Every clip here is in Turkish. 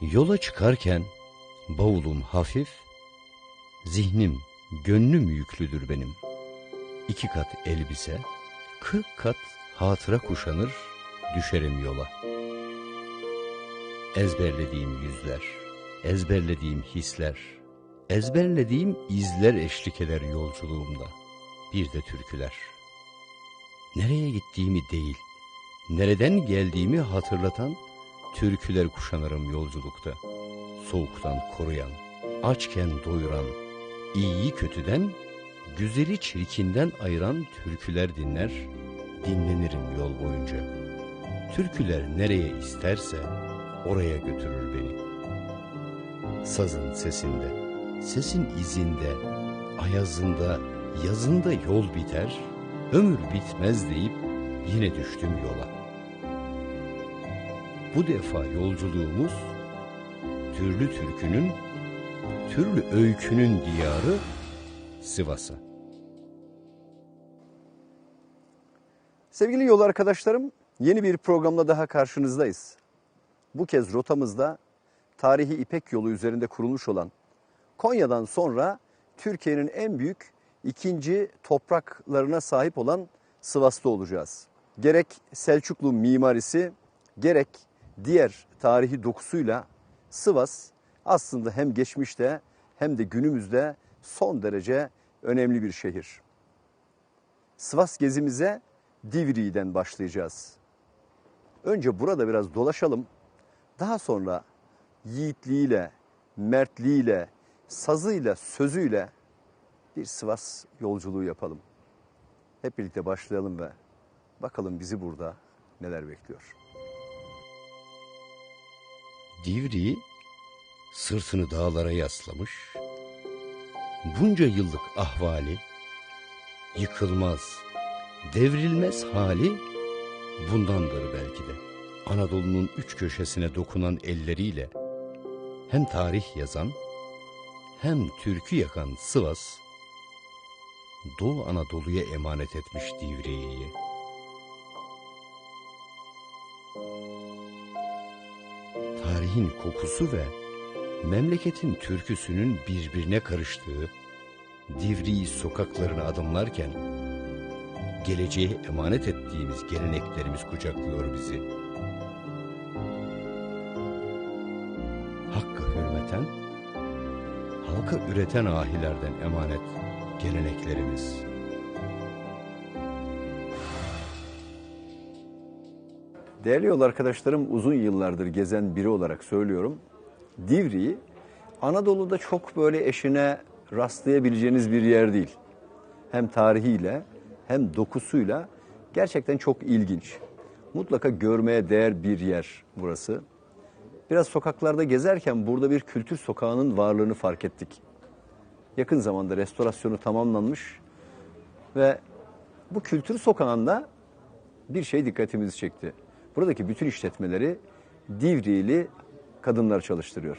Yola çıkarken bavulum hafif, zihnim, gönlüm yüklüdür benim. İki kat elbise, kırk kat hatıra kuşanır, düşerim yola. Ezberlediğim yüzler, ezberlediğim hisler, ezberlediğim izler eşlik eder yolculuğumda. Bir de türküler. Nereye gittiğimi değil, nereden geldiğimi hatırlatan türküler kuşanırım yolculukta. Soğuktan koruyan, açken doyuran, iyiyi kötüden, güzeli çirkinden ayıran türküler dinler, dinlenirim yol boyunca. Türküler nereye isterse oraya götürür beni. Sazın sesinde, sesin izinde, ayazında, yazında yol biter, ömür bitmez deyip yine düştüm yola. Bu defa yolculuğumuz türlü türkünün, türlü öykünün diyarı Sivas'a. Sevgili yol arkadaşlarım, yeni bir programla daha karşınızdayız. Bu kez rotamızda tarihi İpek yolu üzerinde kurulmuş olan Konya'dan sonra Türkiye'nin en büyük ikinci topraklarına sahip olan Sivas'ta olacağız. Gerek Selçuklu mimarisi, gerek diğer tarihi dokusuyla Sivas aslında hem geçmişte hem de günümüzde son derece önemli bir şehir. Sivas gezimize Divriği'den başlayacağız. Önce burada biraz dolaşalım. Daha sonra yiğitliğiyle, mertliğiyle, sazıyla, sözüyle bir Sivas yolculuğu yapalım. Hep birlikte başlayalım ve bakalım bizi burada neler bekliyor. Divri sırtını dağlara yaslamış, bunca yıllık ahvali, yıkılmaz, devrilmez hali bundandır belki de. Anadolu'nun üç köşesine dokunan elleriyle hem tarih yazan hem türkü yakan Sivas, Doğu Anadolu'ya emanet etmiş Divriği'yi. Tarihin kokusu ve memleketin türküsünün birbirine karıştığı Divriği sokaklarını adımlarken geleceğe emanet ettiğimiz geleneklerimiz kucaklıyor bizi. Hakkı hürmeten, halka üreten ahilerden emanet geleneklerimiz. Değerli yol arkadaşlarım uzun yıllardır gezen biri olarak söylüyorum. Divriği Anadolu'da çok böyle eşine rastlayabileceğiniz bir yer değil. Hem tarihiyle hem dokusuyla gerçekten çok ilginç. Mutlaka görmeye değer bir yer burası. Biraz sokaklarda gezerken burada bir kültür sokağının varlığını fark ettik. Yakın zamanda restorasyonu tamamlanmış ve bu kültür sokağında bir şey dikkatimizi çekti. Buradaki bütün işletmeleri Divriğili kadınlar çalıştırıyor.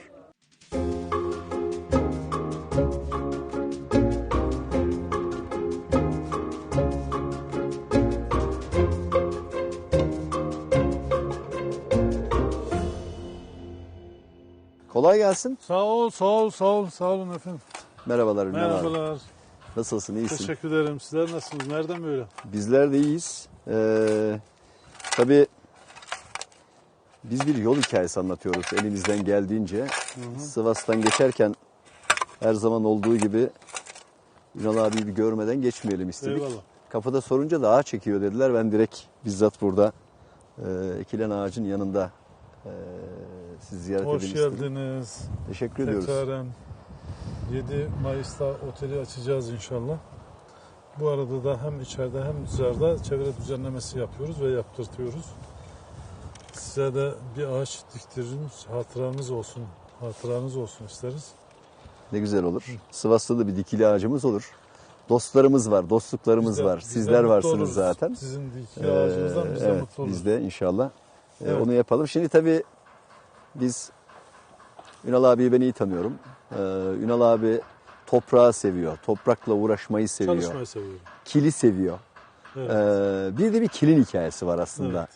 Kolay gelsin. Sağ ol, sağ ol, sağ ol, sağ olun efendim. Merhabalar Ünal abi. Merhabalar. Nasılsın, iyisin? Teşekkür ederim. Sizler nasılsınız? Nereden böyle? Bizler de iyiyiz. Ee, tabii biz bir yol hikayesi anlatıyoruz elimizden geldiğince. Sivas'tan geçerken her zaman olduğu gibi Ünal abiyi bir görmeden geçmeyelim istedik. Eyvallah. Kapıda sorunca da ağaç çekiyor dediler. Ben direkt bizzat burada e, ekilen ağacın yanında e, sizi ziyaret Hoş edeyim istedim. geldiniz. Teşekkür ediyoruz. Tekraren 7 Mayıs'ta oteli açacağız inşallah. Bu arada da hem içeride hem dışarıda çevre düzenlemesi yapıyoruz ve yaptırtıyoruz. Size de bir ağaç diktiririz. Hatıranız olsun. Hatıranız olsun isteriz. Ne güzel olur. Sivas'ta da bir dikili ağacımız olur. Dostlarımız var, dostluklarımız Biz de- var. Sizler varsınız oluruz. zaten. Sizin dikili Ee, ağacınızdan biz de evet, mutlu oluruz. Biz de inşallah e, Evet. onu yapalım. Şimdi tabii biz Ünal abiyi ben iyi tanıyorum. Ee, Ünal abi toprağı seviyor. Toprakla uğraşmayı seviyor. Çalışmayı seviyorum. Kili seviyor. Evet. Ee, bir de bir kilin hikayesi var aslında.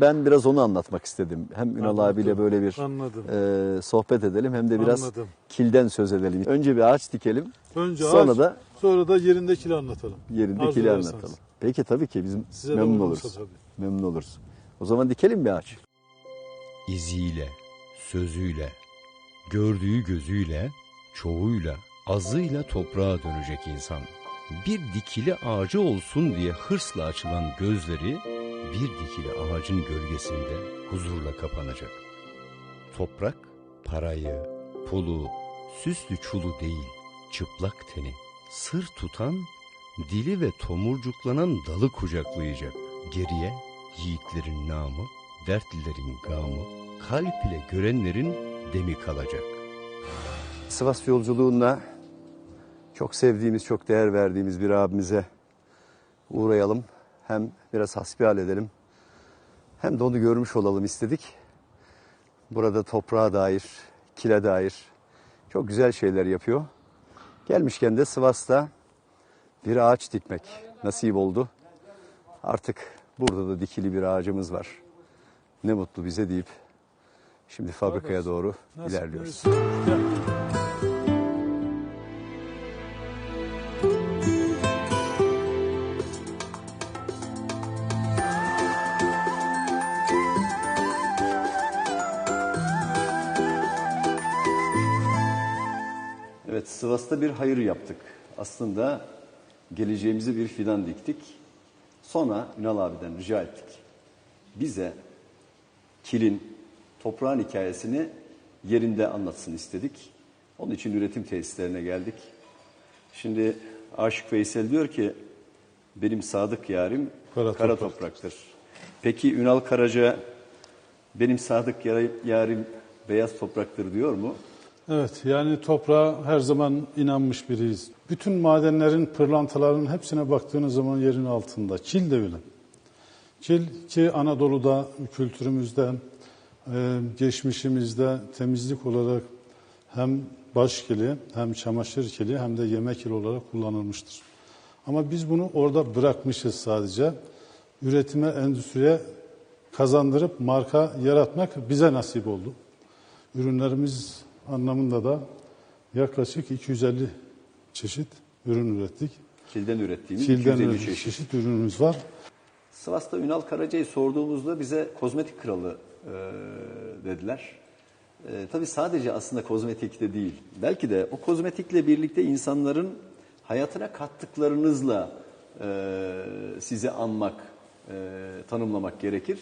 Ben biraz onu anlatmak istedim. Hem Ünal Anladım. abiyle böyle bir Anladım. e, sohbet edelim hem de biraz Anladım. kilden söz edelim. Önce bir ağaç dikelim. Önce sonra ağaç, da sonra da yerindekini anlatalım. yerinde Arzu kili ederseniz. anlatalım. Peki tabii ki bizim Size memnun oluruz. tabii. Memnun oluruz. O zaman dikelim bir ağaç. İziyle, sözüyle, gördüğü gözüyle, çoğuyla, azıyla toprağa dönecek insan. Bir dikili ağacı olsun diye hırsla açılan gözleri, bir dikili ağacın gölgesinde huzurla kapanacak. Toprak, parayı, pulu, süslü çulu değil, çıplak teni, sır tutan, dili ve tomurcuklanan dalı kucaklayacak. Geriye yiğitlerin namı, dertlilerin gamı, kalp ile görenlerin demi kalacak. Sivas yolculuğunda çok sevdiğimiz, çok değer verdiğimiz bir abimize uğrayalım. Hem biraz hasbihal edelim. Hem de onu görmüş olalım istedik. Burada toprağa dair, kile dair çok güzel şeyler yapıyor. Gelmişken de Sivas'ta bir ağaç dikmek nasip oldu. Artık burada da dikili bir ağacımız var. Ne mutlu bize deyip şimdi fabrikaya doğru ilerliyoruz. Evet, Sivas'ta bir hayır yaptık. Aslında geleceğimize bir fidan diktik. Sonra Ünal abiden rica ettik. Bize kilin, toprağın hikayesini yerinde anlatsın istedik. Onun için üretim tesislerine geldik. Şimdi Aşık Veysel diyor ki, benim sadık yarim Kara kara, toprak." topraktır. Peki Ünal Karaca, benim sadık yar- yarim beyaz topraktır diyor mu? Evet yani toprağa her zaman inanmış biriyiz. Bütün madenlerin, pırlantaların hepsine baktığınız zaman yerin altında. Kil de öyle. Kil ki Anadolu'da, kültürümüzde, e, geçmişimizde temizlik olarak hem baş kili, hem çamaşır kili, hem de yemek kili olarak kullanılmıştır. Ama biz bunu orada bırakmışız sadece. Üretime, endüstriye kazandırıp marka yaratmak bize nasip oldu. Ürünlerimiz anlamında da yaklaşık 250 çeşit ürün ürettik. Kilden ürettiğimiz Kilden 250 ürettik çeşit. çeşit ürünümüz var. Sivas'ta Ünal Karaca'yı sorduğumuzda bize kozmetik kralı e, dediler. E, tabii sadece aslında kozmetikte değil. Belki de o kozmetikle birlikte insanların hayatına kattıklarınızla e, sizi anmak, e, tanımlamak gerekir.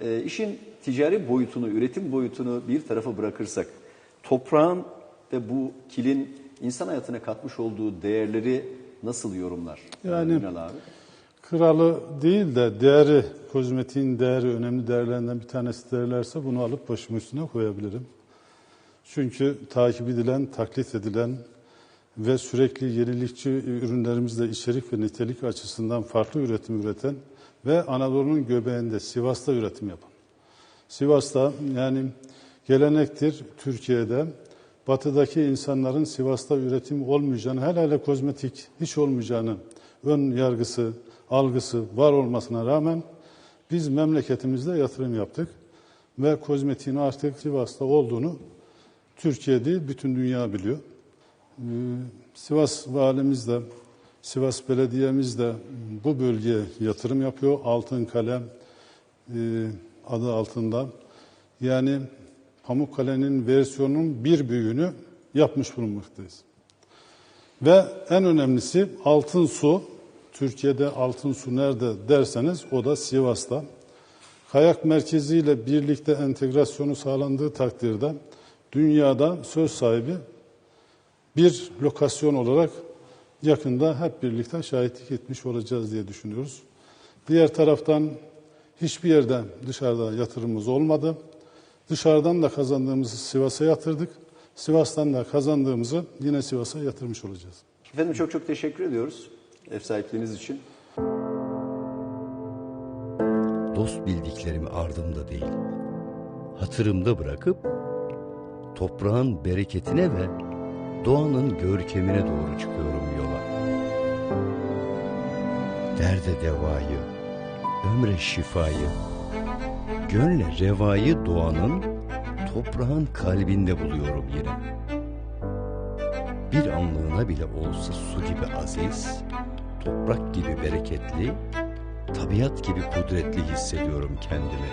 E, işin ticari boyutunu, üretim boyutunu bir tarafa bırakırsak, toprağın ve bu kilin insan hayatına katmış olduğu değerleri nasıl yorumlar Yani- Ünal abi? Kralı değil de değeri, kozmetiğin değeri, önemli değerlerinden bir tanesi derlerse bunu alıp başımın üstüne koyabilirim. Çünkü takip edilen, taklit edilen ve sürekli yenilikçi ürünlerimizle içerik ve nitelik açısından farklı üretim üreten ve Anadolu'nun göbeğinde Sivas'ta üretim yapan. Sivas'ta yani gelenektir Türkiye'de batıdaki insanların Sivas'ta üretim olmayacağını, hele hele kozmetik hiç olmayacağını ön yargısı, algısı var olmasına rağmen biz memleketimizde yatırım yaptık ve kozmetiğin artık Sivas'ta olduğunu Türkiye değil bütün dünya biliyor. Ee, Sivas valimiz de, Sivas belediyemiz de bu bölgeye yatırım yapıyor. Altın Kalem e, adı altında. Yani Pamukkale'nin versiyonunun bir büyüğünü yapmış bulunmaktayız. Ve en önemlisi altın su. Türkiye'de altın su nerede derseniz o da Sivas'ta. Kayak merkeziyle birlikte entegrasyonu sağlandığı takdirde dünyada söz sahibi bir lokasyon olarak yakında hep birlikte şahitlik etmiş olacağız diye düşünüyoruz. Diğer taraftan hiçbir yerden dışarıda yatırımımız olmadı. Dışarıdan da kazandığımızı Sivas'a yatırdık. Sivas'tan da kazandığımızı yine Sivas'a yatırmış olacağız. Efendim çok çok teşekkür ediyoruz ev sahipliğiniz için. Dost bildiklerimi ardımda değil, hatırımda bırakıp toprağın bereketine ve doğanın görkemine doğru çıkıyorum yola. Derde devayı, ömre şifayı, Gönle revayı doğanın, toprağın kalbinde buluyorum yine. Bir anlığına bile olsa su gibi aziz, toprak gibi bereketli, tabiat gibi kudretli hissediyorum kendimi.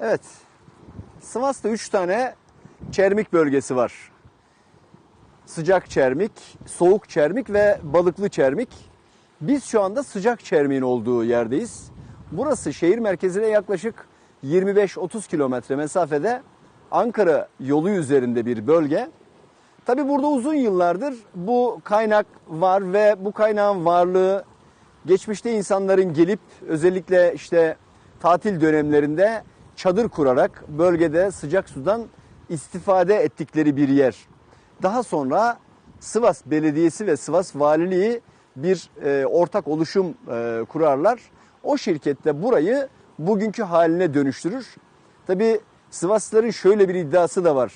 Evet. Sivas'ta üç tane çermik bölgesi var. Sıcak çermik, soğuk çermik ve balıklı çermik. Biz şu anda sıcak çermiğin olduğu yerdeyiz. Burası şehir merkezine yaklaşık 25-30 kilometre mesafede Ankara yolu üzerinde bir bölge. Tabi burada uzun yıllardır bu kaynak var ve bu kaynağın varlığı geçmişte insanların gelip özellikle işte tatil dönemlerinde çadır kurarak bölgede sıcak sudan istifade ettikleri bir yer. Daha sonra Sivas Belediyesi ve Sivas Valiliği bir e, ortak oluşum e, kurarlar. O şirkette burayı bugünkü haline dönüştürür. Tabi Sivaslıların şöyle bir iddiası da var.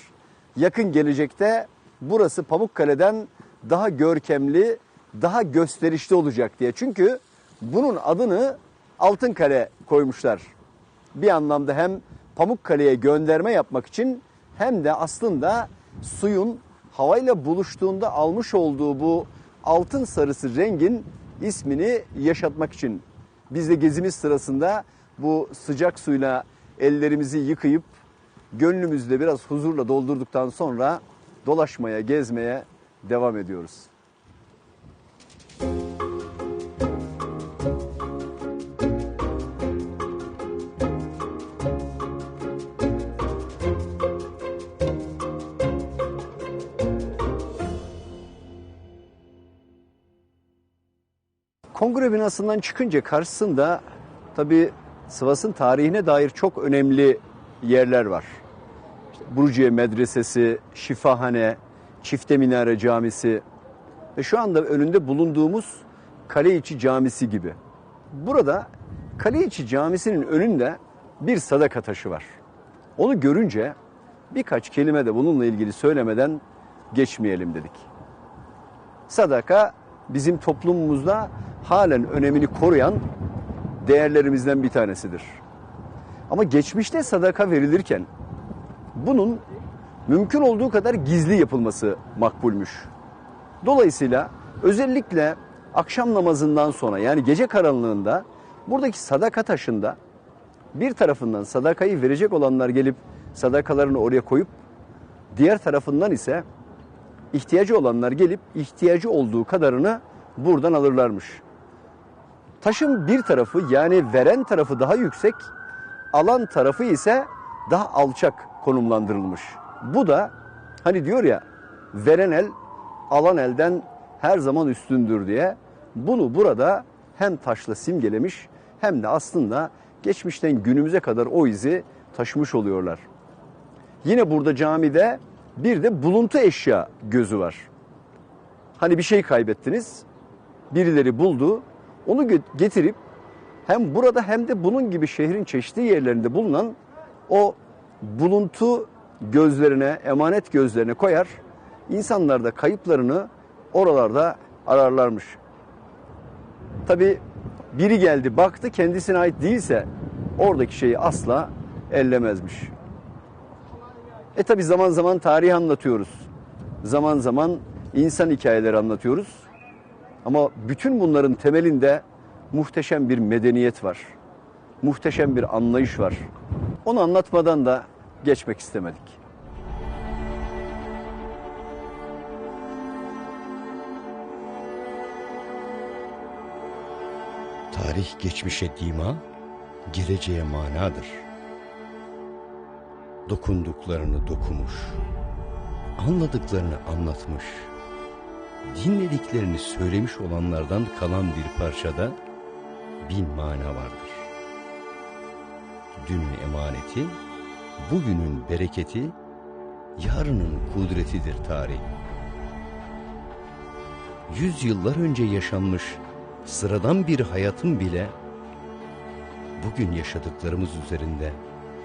Yakın gelecekte burası Pamukkale'den daha görkemli, daha gösterişli olacak diye. Çünkü bunun adını Altınkale koymuşlar. Bir anlamda hem Pamukkale'ye gönderme yapmak için hem de aslında suyun havayla buluştuğunda almış olduğu bu altın sarısı rengin ismini yaşatmak için. Biz de gezimiz sırasında bu sıcak suyla ellerimizi yıkayıp gönlümüzde biraz huzurla doldurduktan sonra dolaşmaya, gezmeye devam ediyoruz. Kongre binasından çıkınca karşısında tabi Sivas'ın tarihine dair çok önemli yerler var. İşte Burcuye Medresesi, Şifahane, Çifte Minare Camisi ve şu anda önünde bulunduğumuz Kaleiçi Camisi gibi. Burada Kaleiçi Camisi'nin önünde bir sadaka taşı var. Onu görünce birkaç kelime de bununla ilgili söylemeden geçmeyelim dedik. Sadaka bizim toplumumuzda halen önemini koruyan değerlerimizden bir tanesidir. Ama geçmişte sadaka verilirken bunun mümkün olduğu kadar gizli yapılması makbulmüş. Dolayısıyla özellikle akşam namazından sonra yani gece karanlığında buradaki sadaka taşında bir tarafından sadakayı verecek olanlar gelip sadakalarını oraya koyup diğer tarafından ise ihtiyacı olanlar gelip ihtiyacı olduğu kadarını buradan alırlarmış. Taşın bir tarafı yani veren tarafı daha yüksek, alan tarafı ise daha alçak konumlandırılmış. Bu da hani diyor ya veren el alan elden her zaman üstündür diye bunu burada hem taşla simgelemiş hem de aslında geçmişten günümüze kadar o izi taşımış oluyorlar. Yine burada camide bir de buluntu eşya gözü var. Hani bir şey kaybettiniz, birileri buldu, onu getirip hem burada hem de bunun gibi şehrin çeşitli yerlerinde bulunan o buluntu gözlerine, emanet gözlerine koyar. İnsanlar da kayıplarını oralarda ararlarmış. Tabi biri geldi baktı kendisine ait değilse oradaki şeyi asla ellemezmiş. E tabi zaman zaman tarih anlatıyoruz. Zaman zaman insan hikayeleri anlatıyoruz. Ama bütün bunların temelinde muhteşem bir medeniyet var. Muhteşem bir anlayış var. Onu anlatmadan da geçmek istemedik. Tarih geçmişe dima, geleceğe manadır. Dokunduklarını dokumuş, anladıklarını anlatmış, dinlediklerini söylemiş olanlardan kalan bir parçada bin mana vardır. Dünün emaneti, bugünün bereketi, yarının kudretidir tarih. Yüzyıllar önce yaşanmış sıradan bir hayatın bile bugün yaşadıklarımız üzerinde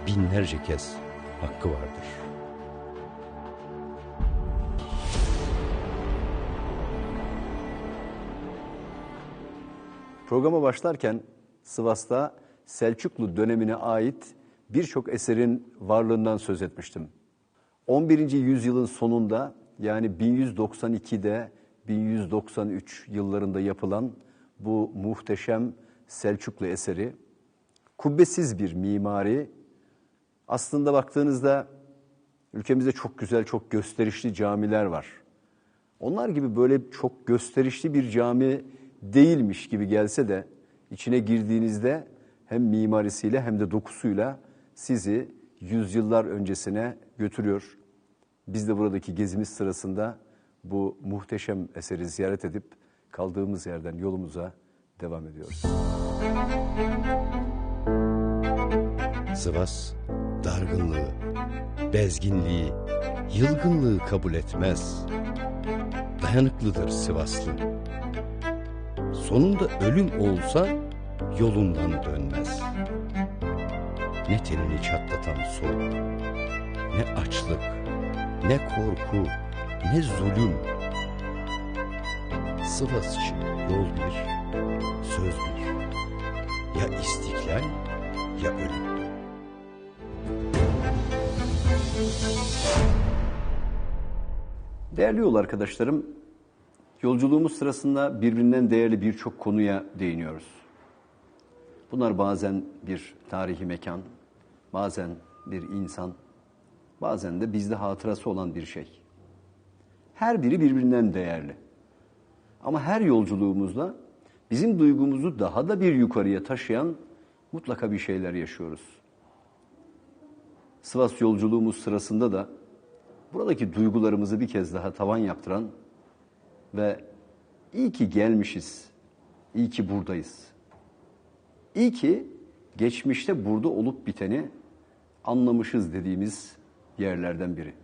binlerce kez hakkı vardır. Programa başlarken Sivas'ta Selçuklu dönemine ait birçok eserin varlığından söz etmiştim. 11. yüzyılın sonunda yani 1192'de 1193 yıllarında yapılan bu muhteşem Selçuklu eseri kubbesiz bir mimari aslında baktığınızda ülkemizde çok güzel, çok gösterişli camiler var. Onlar gibi böyle çok gösterişli bir cami değilmiş gibi gelse de içine girdiğinizde hem mimarisiyle hem de dokusuyla sizi yüzyıllar öncesine götürüyor. Biz de buradaki gezimiz sırasında bu muhteşem eseri ziyaret edip kaldığımız yerden yolumuza devam ediyoruz. Sivas dargınlığı, bezginliği, yılgınlığı kabul etmez. Dayanıklıdır Sivaslı. Sonunda ölüm olsa yolundan dönmez. Ne tenini çatlatan soğuk, ne açlık, ne korku, ne zulüm. Sivas için yol bir, söz bir. Ya istiklal ya ölüm. Değerli yol arkadaşlarım, yolculuğumuz sırasında birbirinden değerli birçok konuya değiniyoruz. Bunlar bazen bir tarihi mekan, bazen bir insan, bazen de bizde hatırası olan bir şey. Her biri birbirinden değerli. Ama her yolculuğumuzda bizim duygumuzu daha da bir yukarıya taşıyan mutlaka bir şeyler yaşıyoruz. Sivas yolculuğumuz sırasında da buradaki duygularımızı bir kez daha tavan yaptıran ve iyi ki gelmişiz, iyi ki buradayız. İyi ki geçmişte burada olup biteni anlamışız dediğimiz yerlerden biri.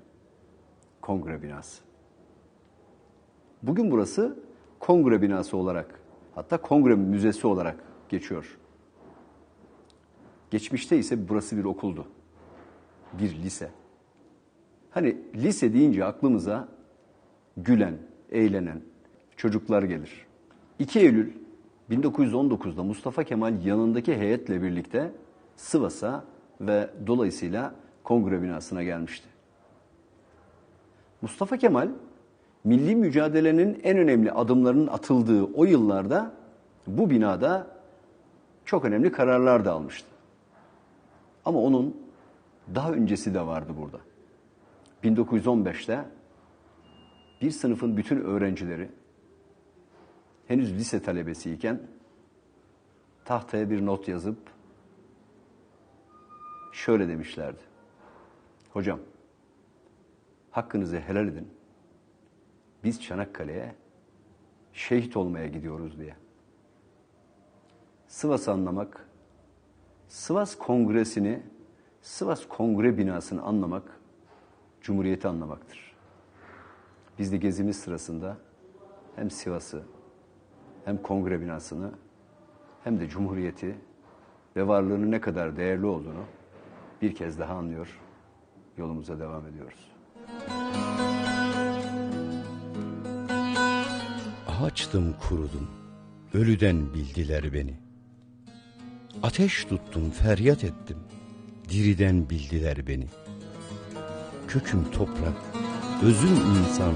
Kongre binası. Bugün burası kongre binası olarak, hatta kongre müzesi olarak geçiyor. Geçmişte ise burası bir okuldu. Bir lise. Hani lise deyince aklımıza gülen, eğlenen çocuklar gelir. 2 Eylül 1919'da Mustafa Kemal yanındaki heyetle birlikte Sivas'a ve dolayısıyla kongre binasına gelmişti. Mustafa Kemal milli mücadelenin en önemli adımlarının atıldığı o yıllarda bu binada çok önemli kararlar da almıştı. Ama onun daha öncesi de vardı burada. 1915'te bir sınıfın bütün öğrencileri henüz lise talebesiyken tahtaya bir not yazıp şöyle demişlerdi. Hocam hakkınızı helal edin. Biz Çanakkale'ye şehit olmaya gidiyoruz diye. Sivas'ı anlamak, Sivas Kongresi'ni, Sivas Kongre binasını anlamak, Cumhuriyeti anlamaktır. Biz de gezimiz sırasında hem Sivas'ı, hem kongre binasını, hem de Cumhuriyeti ve varlığının ne kadar değerli olduğunu bir kez daha anlıyor, yolumuza devam ediyoruz. Ağaçtım kurudum, ölüden bildiler beni. Ateş tuttum, feryat ettim, diriden bildiler beni. Köküm toprak, özüm insan,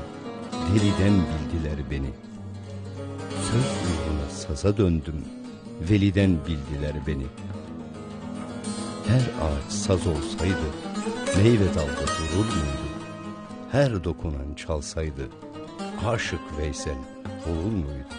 deliden bildiler beni. Söz uğruna saza döndüm, veliden bildiler beni. Her ağaç saz olsaydı, meyve dalda durur muydu? Her dokunan çalsaydı, aşık Veysel olur muydu?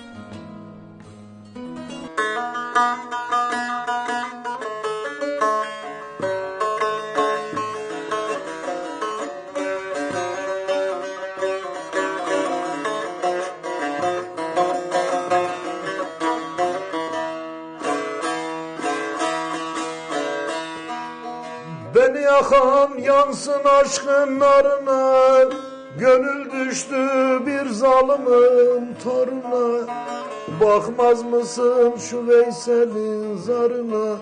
Yakan yansın aşkın narına Gönül düştü bir zalimin toruna. Bakmaz mısın şu Veysel'in zarına?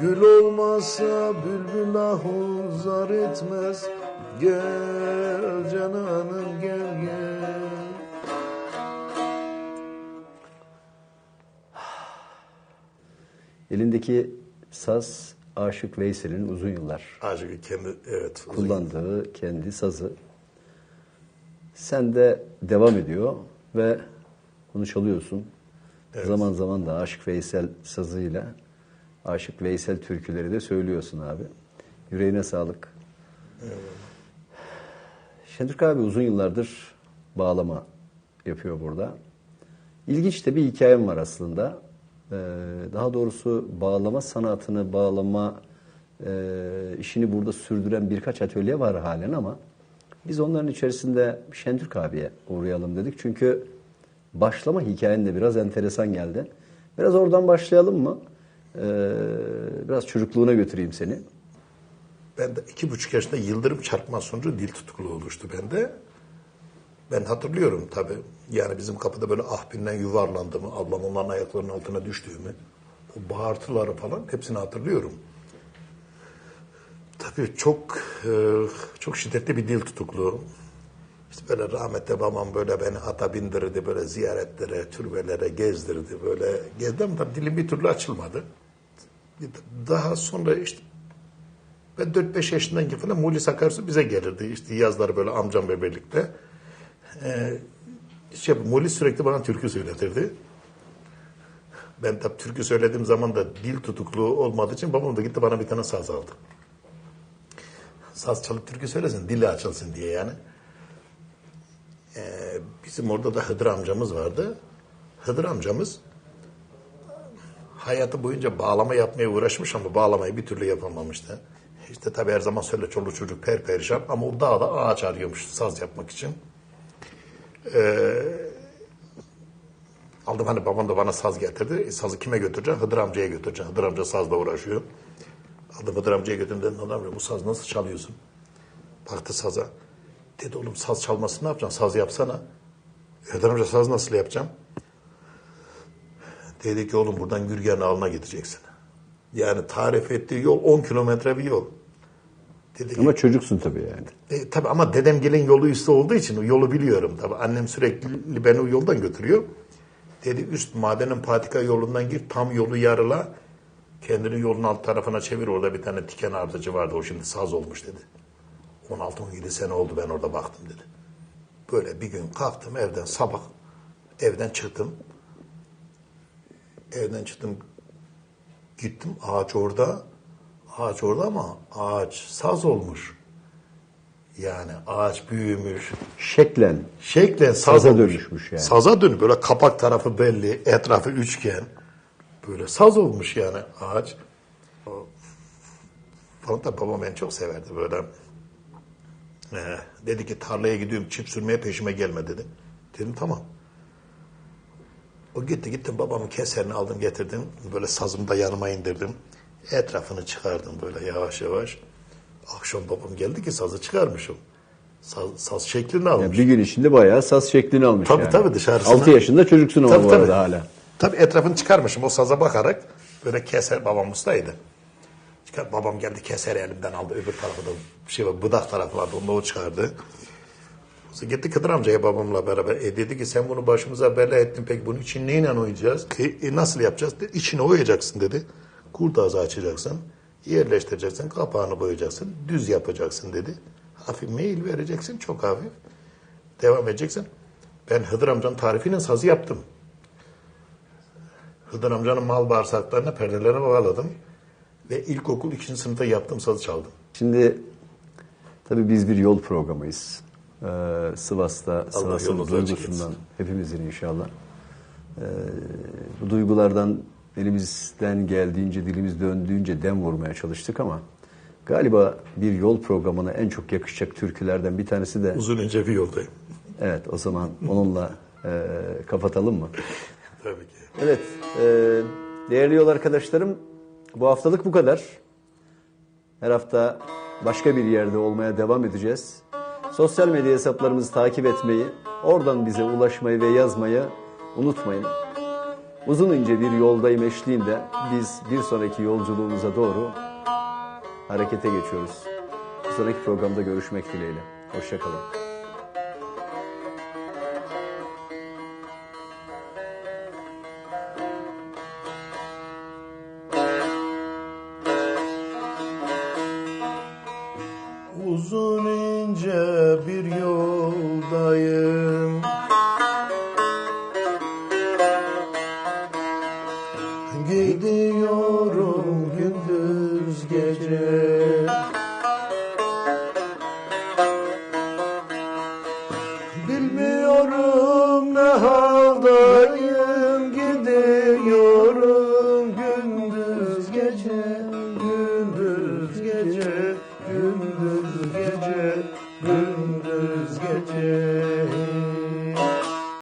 Gül olmazsa bülbül ahuzar etmez. Gel cananım gel gel. Elindeki saz Aşık Veysel'in uzun yıllar Aşık kendi evet. uzun- kullandığı kendi sazı. Sen de devam ediyor ve bunu çalıyorsun. Zaman zaman da Aşık Veysel sazıyla Aşık Veysel türküleri de söylüyorsun abi. Yüreğine sağlık. Şentürk abi uzun yıllardır bağlama yapıyor burada. İlginç de bir hikayem var aslında. Ee, daha doğrusu bağlama sanatını, bağlama e, işini burada sürdüren birkaç atölye var halen ama biz onların içerisinde Şentürk abiye uğrayalım dedik. Çünkü başlama hikayen de biraz enteresan geldi. Biraz oradan başlayalım mı? Ee, biraz çocukluğuna götüreyim seni. Ben de iki buçuk yaşında yıldırım çarpma sonucu dil tutukluğu oluştu bende. Ben hatırlıyorum tabii. Yani bizim kapıda böyle ahbirinden yuvarlandığımı, ablam onların ayaklarının altına düştüğümü, o bağırtıları falan hepsini hatırlıyorum. Tabii çok e, çok şiddetli bir dil tutukluğu. İşte böyle rahmetli babam böyle beni ata bindirirdi, böyle ziyaretlere, türbelere gezdirdi. Böyle gezdim ama dilim bir türlü açılmadı. Daha sonra işte ben 4-5 yaşındayken falan Mulis Akarsu bize gelirdi. İşte yazları böyle amcamla birlikte. Ee, şey, Mulis sürekli bana türkü söyletirdi. Ben tabii türkü söylediğim zaman da dil tutukluğu olmadığı için babam da gitti bana bir tane saz aldı. Saz çalıp türkü söylesin, dili açılsın diye yani. Ee, bizim orada da Hıdır amcamız vardı. Hıdır amcamız hayatı boyunca bağlama yapmaya uğraşmış ama bağlamayı bir türlü yapamamıştı. İşte tabii her zaman söyle çoluk çocuk per perişan ama o dağda ağaç arıyormuş saz yapmak için. Ee, aldım hani babam da bana saz getirdi. E, sazı kime götüreceğim? Hıdır amcaya götüreceğim. Hıdır amca sazla uğraşıyor. Aldım Hıdır amcaya götürdüm. Dedim Hıdır amca bu saz nasıl çalıyorsun? Baktı saza. Dedi oğlum saz çalmasını ne yapacaksın? Saz yapsana. Hıdır amca saz nasıl yapacağım? Dedi ki oğlum buradan Gürgen Ağlı'na gideceksin. Yani tarif ettiği yol 10 kilometre bir yol. Dedi ki, Ama çocuksun tabii yani. e, tabii ama dedem gelin yolu üstü olduğu için o yolu biliyorum. Tabii annem sürekli beni o yoldan götürüyor. Dedi üst madenin patika yolundan gir tam yolu yarıla. Kendini yolun alt tarafına çevir orada bir tane tiken ardıcı vardı o şimdi saz olmuş dedi. 16-17 sene oldu ben orada baktım dedi. Böyle bir gün kalktım evden sabah evden çıktım. Evden çıktım gittim ağaç orada. Ağaç orada ama ağaç saz olmuş. Yani ağaç büyümüş. Şeklen Şeklen saz Saza olmuş. dönüşmüş yani. Saza dönüş. Böyle kapak tarafı belli, etrafı üçgen. Böyle saz olmuş yani ağaç. Falan da babam beni çok severdi böyle. Ee, dedi ki tarlaya gidiyorum çift sürmeye peşime gelme dedi. Dedim tamam. O gitti gittim babamın keserini aldım getirdim. Böyle sazımı da yanıma indirdim. Etrafını çıkardım böyle yavaş yavaş. Akşam babam geldi ki sazı çıkarmışım. Saz, saz şeklini almış. Yani bir gün içinde bayağı saz şeklini almış Tabii, yani. tabii, dışarısına- 6 yaşında çocuksun Tabii, tabii. arada hala. Tabii etrafını çıkarmışım o saza bakarak. Böyle keser babam ustaydı. Çıkar, babam geldi keser elimden aldı. Öbür tarafı da şey var bıdak tarafı vardı onu o çıkardı. Sonra Gitti Kıdır amcaya babamla beraber. E dedi ki sen bunu başımıza bela ettin peki bunun için neyle oynayacağız? E, e, nasıl yapacağız? Dedi, içine oyacaksın dedi. Kurdağızı açacaksın. Yerleştireceksin. Kapağını boyayacaksın. Düz yapacaksın dedi. Hafif meyil vereceksin çok hafif. Devam edeceksin. Ben Hıdır amcanın tarifiyle sazı yaptım. Hıdır amcanın mal bağırsaklarına perdelere bağladım. Ve ilkokul ikinci sınıfta yaptığım sazı çaldım. Şimdi tabii biz bir yol programıyız. Ee, Sivas'ta, Sivas'ın duygusundan hepimizin inşallah. Ee, bu duygulardan elimizden geldiğince, dilimiz döndüğünce dem vurmaya çalıştık ama galiba bir yol programına en çok yakışacak türkülerden bir tanesi de Uzun ince bir yoldayım. evet o zaman onunla e, kapatalım mı? Tabii ki. Evet, e, değerli yol arkadaşlarım, bu haftalık bu kadar. Her hafta başka bir yerde olmaya devam edeceğiz. Sosyal medya hesaplarımızı takip etmeyi, oradan bize ulaşmayı ve yazmayı unutmayın. Uzun ince bir yoldayım eşliğinde biz bir sonraki yolculuğumuza doğru harekete geçiyoruz. Bir sonraki programda görüşmek dileğiyle. Hoşçakalın.